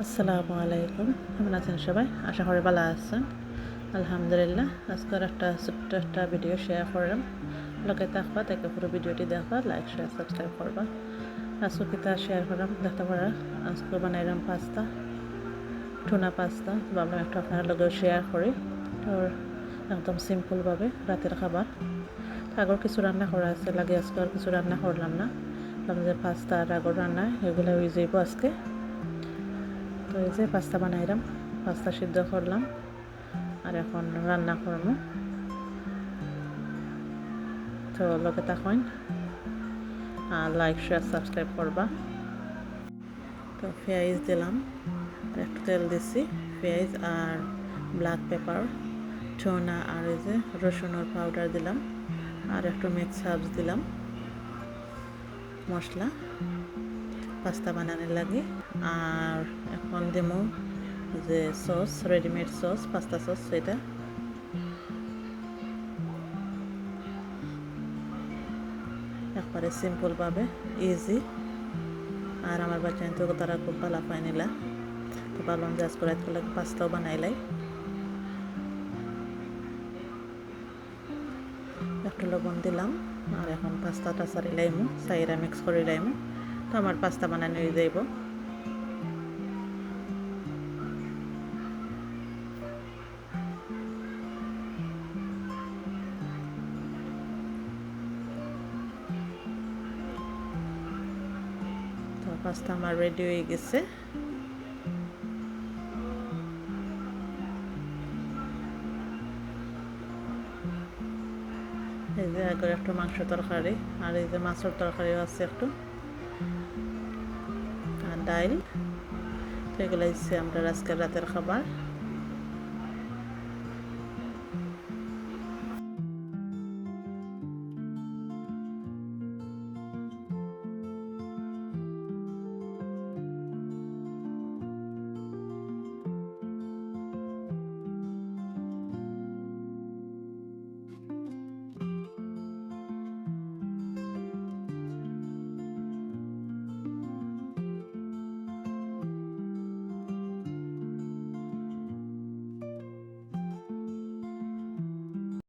আসসালামু আলাইকুম। কেমন আছেন সবাই? আশা করি ভালো আছেন। আলহামদুলিল্লাহ, আজকের একটা ছোট্ট একটা ভিডিও শেয়ার করলাম। লগে থাকবা তাকে পুরো ভিডিওটি দেখবা লাইক শেয়ার সাবস্ক্রাইব করবা। আজকে কিতা শেয়ার করলাম? দেখতে পারা, আজকে বানাইলাম পাস্তা টুনা পাস্তা ভাবলাম একটু আপনার লগে শেয়ার করি। তো একদম সিম্পলভাবে রাতের খাবার। আগর কিছু রান্না করা আছে, লাগে আজকে আর কিছু রান্না করলাম না। ভাবলাম যে পাস্তা আর আগর রান্না, এগুলো যাইব আজকে। তো এই যে পাস্তা বানাইলাম, পাস্তা সিদ্ধ করলাম, আর এখন রান্না করব। তো লগে তখন আর লাইক শেয়ার সাবস্ক্রাইব করবা। তো পেঁয়াজ দিলাম একটু তেল দিছি, পেঁয়াজ আর ব্ল্যাক পেপার ছোনা আর এই যে রসুনের পাউডার দিলাম, আর একটু মিক্স হার্বস দিলাম, মশলা। পাস্তা বানানোর লাগে। আর এখন দেবো যে sauce readymade sauce pasta sauce সেটা একবারে সিম্পলভাবে ইজি আর আমার বাচ্চা তো তারা খুব ভালো পায় নিলা। তো ভাবলাম যে আজকে রাত পাস্তাও বানাইলাই একটু লবণ দিলাম, আর এখন পাস্তাটা সারি লাইমু, সাইরা মিক্স করে লাইমু। তো আমার পাস্তা বানানো হয়ে যাইব। পাস্তা আমার রেডি হয়ে গেছে। এই যে একটু মাংস তরকারি, আর এই যে মাছের তরকারিও আছে একটু। ডাইল। এগুলো হচ্ছে আমরা আজকের রাতের খাবার।